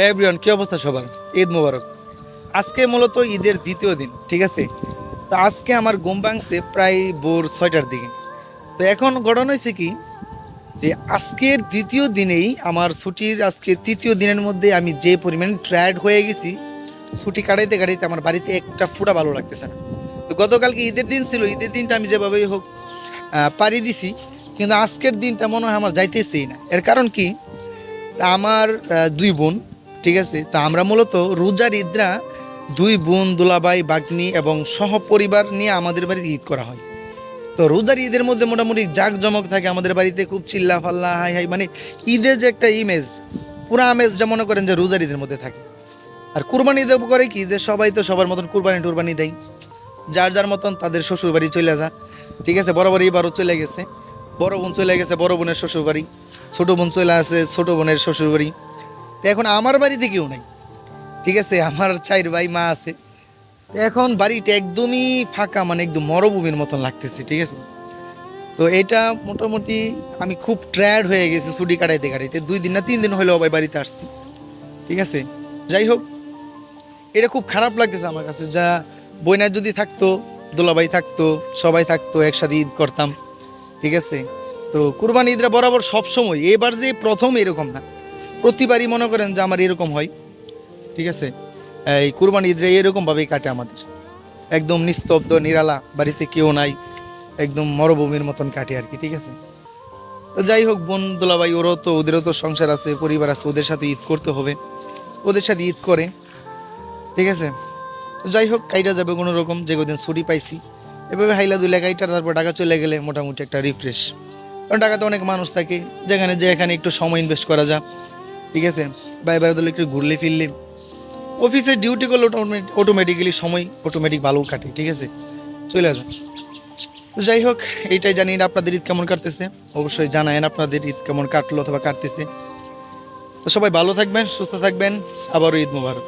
হ্যাঁ এভরিওয়ান, কী অবস্থা সবার? ঈদ মোবারক। আজকে মূলত ঈদের দ্বিতীয় দিন, ঠিক আছে? তো আজকে আমার ভাঙছে প্রায় ভোর ছয়টার দিকে। তো এখন ঘটনা হয়েছে কি, যে আজকের দ্বিতীয় দিনেই আমার ছুটির আজকে তৃতীয় দিনের মধ্যে আমি যে পরিমাণ ট্রায়ার্ড হয়ে গেছি, ছুটি কাটাইতে কাটাইতে আমার বাড়িতে একটা ফুটা ভালো লাগতেছে না। তো গতকালকে ঈদের দিন ছিল, ঈদের দিনটা আমি যেভাবেই হোক পাড়ি দিছি, কিন্তু আজকের দিনটা মনে হয় আমার যাইতেছেই না। এর কারণ কি আমার দুই বোন ঠিক আছে? তা আমরা মূলত রোজার ঈদরা দুই বোন দুলাবাই বাগনি এবং সহপরিবার নিয়ে আমাদের বাড়িতে ঈদ করা হয়। তো রোজার ঈদের মধ্যে মোটামুটি জাঁকজমক থাকে আমাদের বাড়িতে, খুব চিল্লা ফাল্লা হাই হাই মানে ঈদের যে একটা ইমেজ পুরো আমেজটা মনে করেন যে রোজার ঈদের মধ্যে থাকে। আর কুরবানি দেব করে কি? যে সবাই তো সবার মতন কুরবানি টুরবানি দেয়। যার যার মতন তাদের শ্বশুর বাড়ি চলে যা। ঠিক আছে? বরাবর এবারও চলে গেছে। বড় বোন চলে গেছে, বড় বোনের শ্বশুর বাড়ি ছোটো বোন চলে আছে, ছোটো বোনের শ্বশুর বাড়ি তো এখন আমার বাড়িতে কেউ নাই। ঠিক আছে, আমার চাইর ভাই, মা আছে। এখন বাড়িটা একদমই ফাঁকা মানে একদম মরভূমির মতন লাগতেছে, ঠিক আছে? তো এটা মোটামুটি আমি খুব ট্রায়ার্ড হয়ে গেছি ছুটি কাটাইতে কাটাইতে। দুই দিন না তিন দিন হলেও ভাই বাড়িতে আসছি, ঠিক আছে? যাই হোক, এটা খুব খারাপ লাগতেছে আমার কাছে। যা বইনার যদি থাকতো, দোলাভাই থাকতো, সবাই থাকতো, একসাথে ঈদ করতাম, ঠিক আছে? তো কুরবানি ঈদরা বরাবর সব সময় এবার যে প্রথম এরকম না। প্রতিবারই মনে করেন যে আমার এরকম হয়। ঠিক আছে? এই কুরবানি ঈদরা এরকমভাবেই কাটে আমাদের। একদম নিস্তব্ধ, নিরালা, বাড়িতে কেউ নাই। একদম মরভূমির মতন কাটে আর কি, ঠিক আছে? যাই হোক, বোন দোলাভাই, ওরও তো, ওদেরও তো সংসার আছে, পরিবার আছে, ওদের সাথে ঈদ করতে হবে। ওদের সাথে ঈদ করে। ঠিক আছে? যাই হোক, কাইটা যাবে কোনো রকম, যে কদিন ছুটি পাইছি। এভাবে হাইলা দুইলা কাইটা, তারপর ঢাকা চলে গেলে মোটামুটি একটা রিফ্রেশ কারণ ঢাকাতে অনেক মানুষ থাকে, যেখানে যে এখানে একটু সময় ইনভেস্ট করা যায়। ঠিক আছে? বা এবারে ধরলে একটু ঘুরলে ফিরলে। অফিসে ডিউটি করলে অটোমেটিক্যালি সময় অটোমেটিক ভালো কাটে, ঠিক আছে? চলে আসুন তো যাই হোক, এইটাই জানি না আপনাদের ঈদ কেমন কাটতেছে। অবশ্যই জানায়েন আপনাদের ঈদ কেমন কাটলো অথবা কাটতেছে। তো সবাই ভালো থাকবেন, সুস্থ থাকবেন। আবারও ঈদ মুবারক।